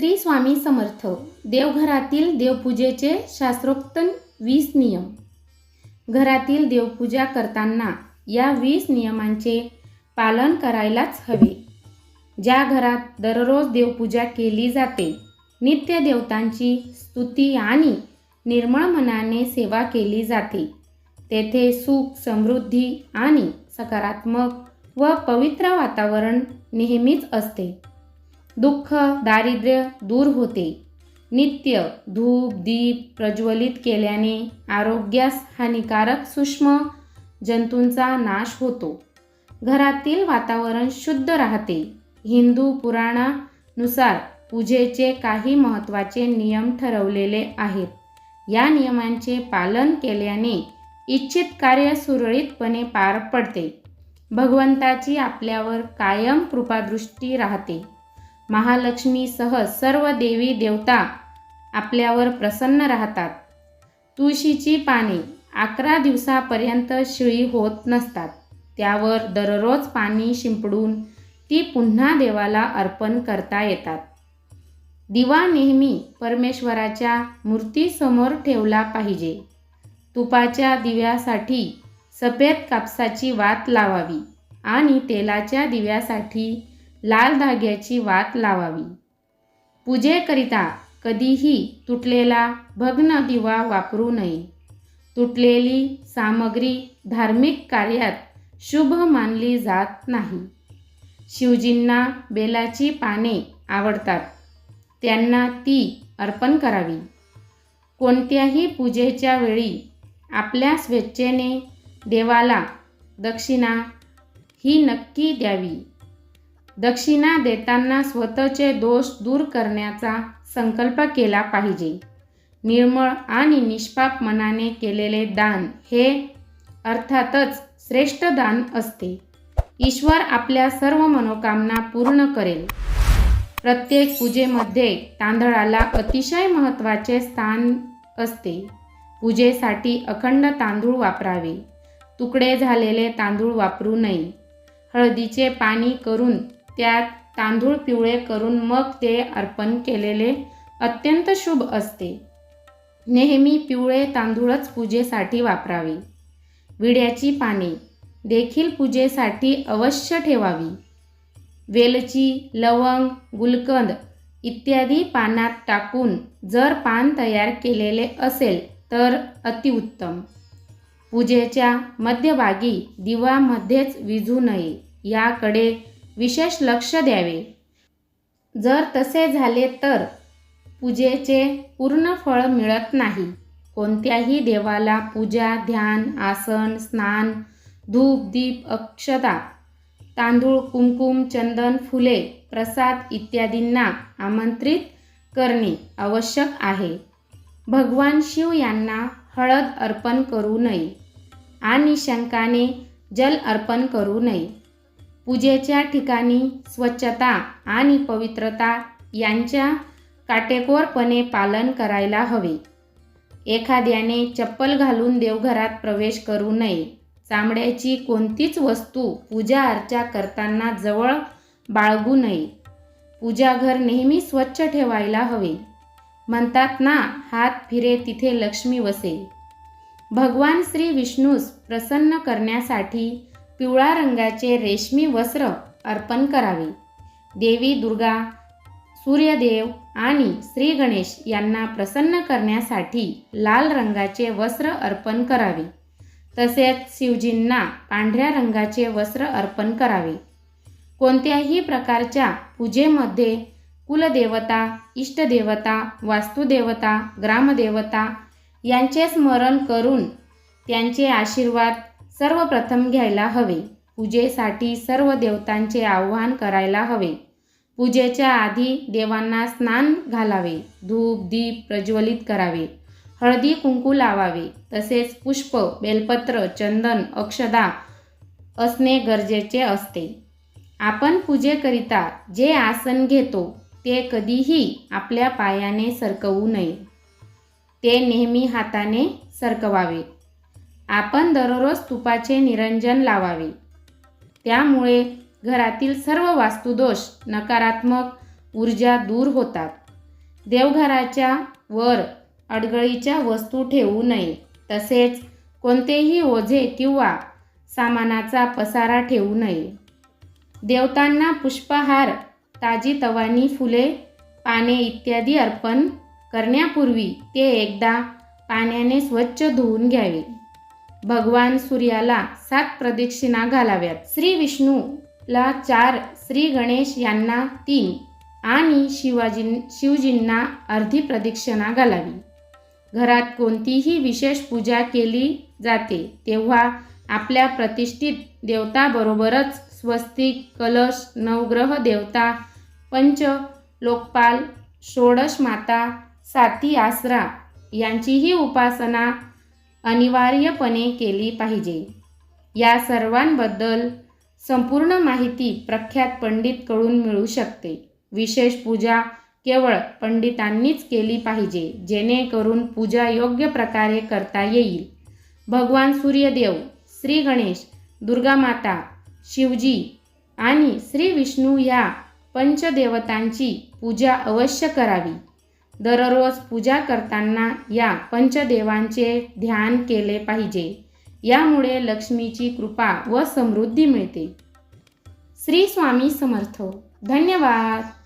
श्री स्वामी समर्थ देवघरातील देवपूजेचे शास्त्रोक्त वीस नियम. घरातील देवपूजा करताना या वीस नियमांचे पालन करायलाच हवे. ज्या घरात दररोज देवपूजा केली जाते नित्य देवतांची स्तुती आणि निर्मळ मनाने सेवा केली जाते. तेथे सुख समृद्धी आणि सकारात्मक व पवित्र वातावरण नेहमीच असते. दुःख दारिद्र्य दूर होते. नित्य धूप दीप प्रज्वलित केल्याने आरोग्यास हानिकारक सूक्ष्म जंतूंचा नाश होतो. घरातील वातावरण शुद्ध राहते. हिंदू पुराणानुसार पूजेचे काही महत्त्वाचे नियम ठरवलेले आहेत. या नियमांचे पालन केल्याने इच्छित कार्य सुरळीतपणे पार पडते. भगवंताची आपल्यावर कायम कृपादृष्टी राहते. महालक्ष्मीसह सर्व देवी देवता आपल्यावर प्रसन्न राहतात. तुळशीची पाने अकरा दिवसापर्यंत शिळी होत नसतात. त्यावर दररोज पाणी शिंपडून ती पुन्हा देवाला अर्पण करता येतात. दिवा नेहमी परमेश्वराच्या मूर्तीसमोर ठेवला पाहिजे. तुपाच्या दिव्यासाठी सफेद कापसाची वात लावावी आणि तेलाच्या दिव्यासाठी लाल धाग्याची वात लावावी. पूजेकरिता कधीही तुटलेला भग्न दिवा वापरू नये. तुटलेली सामग्री धार्मिक कार्यात शुभ मानली जात नाही. शिवजींना बेलाची पाने आवडतात. त्यांना ती अर्पण करावी. कोणत्याही पूजेच्या वेळी आपल्या स्वेच्छेने देवाला दक्षिणा ही नक्की द्यावी. दक्षिणा देताना स्वतःचे दोष दूर करण्याचा संकल्प केला पाहिजे. निर्मळ आणि निष्पाप मनाने केलेले दान हे अर्थातच श्रेष्ठ दान असते. ईश्वर आपल्या सर्व मनोकामना पूर्ण करेल. प्रत्येक पूजेमध्ये तांदळाला अतिशय महत्त्वाचे स्थान असते. पूजेसाठी अखंड तांदूळ वापरावे. तुकडे झालेले तांदूळ वापरू नये. हळदीचे पाणी करून त्यात तांदूळ पिवळे करून मग ते अर्पण केलेले अत्यंत शुभ असते. नेहमी पिवळे तांदूळच पूजेसाठी वापरावे. विड्याची पाने देखील पूजेसाठी अवश्य ठेवावी. वेलची लवंग गुलकंद इत्यादी पानात टाकून जर पान तयार केलेले असेल तर अतिउत्तम. पूजेच्या मध्यभागी दिवामध्येच विझू नये याकडे विशेष लक्ष द्यावे. जर तसे झाले तर पूजेचे पूर्ण फळ मिळत नाही. कोणत्याही देवाला पूजा ध्यान आसन स्नान धूप दीप अक्षता तांदूळ कुमकुम चंदन फुले प्रसाद इत्यादींना आमंत्रित करणे आवश्यक आहे. भगवान शिव यांना हळद अर्पण करू नये आणि शंकाने जल अर्पण करू नये. पूजेच्या ठिकाणी स्वच्छता आणि पवित्रता यांच्या काटेकोरपणे पालन करायला हवे. एखाद्याने चप्पल घालून देवघरात प्रवेश करू नये. चामड्याची कोणतीच वस्तू पूजा अर्चा करताना जवळ बाळगू नये. पूजाघर नेहमी स्वच्छ ठेवायला हवे. म्हणतात ना हात फिरे तिथे लक्ष्मी वसे. भगवान श्री विष्णूस प्रसन्न करण्यासाठी पिवळा रंगाचे रेशमी वस्त्र अर्पण करावे. देवी दुर्गा सूर्यदेव आणि श्री गणेश यांना प्रसन्न करण्यासाठी लाल रंगाचे वस्त्र अर्पण करावे. तसेच शिवजींना पांढऱ्या रंगाचे वस्त्र अर्पण करावे. कोणत्याही प्रकारच्या पूजेमध्ये कुलदेवता इष्टदेवता वास्तुदेवता ग्रामदेवता यांचे स्मरण करून त्यांचे आशीर्वाद सर्वप्रथम घ्यायला हवे. पूजेसाठी सर्व देवतांचे आवाहन करायला हवे. पूजेच्या आधी देवांना स्नान घालावे धूप दीप प्रज्वलित करावे. हळदी कुंकू लावावे. तसेच पुष्प बेलपत्र चंदन अक्षदा असणे गरजेचे असते. आपण पूजेकरिता जे आसन घेतो ते कधीही आपल्या पायाने सरकवू नये. ते नेहमी हाताने सरकवावे. आपण दररोज तुपाचे निरंजन लावावे. त्यामुळे घरातील सर्व वास्तुदोष नकारात्मक ऊर्जा दूर होतात. देवघराच्या वर अडगळीच्या वस्तू ठेवू नये. तसेच कोणतेही ओझे किंवा सामानाचा पसारा ठेवू नये. देवतांना पुष्पहार ताजी तवानी फुले पाने इत्यादी अर्पण करण्यापूर्वी ते एकदा पाण्याने स्वच्छ धुवून घ्यावे. भगवान सूर्याला सात प्रदक्षिणा घालाव्यात. श्री विष्णूला चार श्री गणेश यांना तीन आणि शिवाजी शिवजींना अर्धी प्रदक्षिणा घालावी. घरात कोणतीही विशेष पूजा केली जाते तेव्हा आपल्या प्रतिष्ठित देवताबरोबरच स्वस्तिक कलश नवग्रह देवता पंच लोकपाल षोडश माता साती आसरा यांचीही उपासना अनिवार्यपणे केली पाहिजे. या सर्वांबद्दल संपूर्ण माहिती प्रख्यात पंडितकडून मिळू शकते. विशेष पूजा केवळ पंडितांनीच केली पाहिजे जेणेकरून पूजा योग्य प्रकारे करता येईल. भगवान सूर्यदेव श्री गणेश दुर्गा माता शिवजी आणि श्री विष्णू या पंचदेवतांची पूजा अवश्य करावी. दररोज पूजा करताना या पंचदेवांचे ध्यान केले पाहिजे. यामुळे लक्ष्मीची कृपा व समृद्धी मिळते. श्री स्वामी समर्थ. धन्यवाद.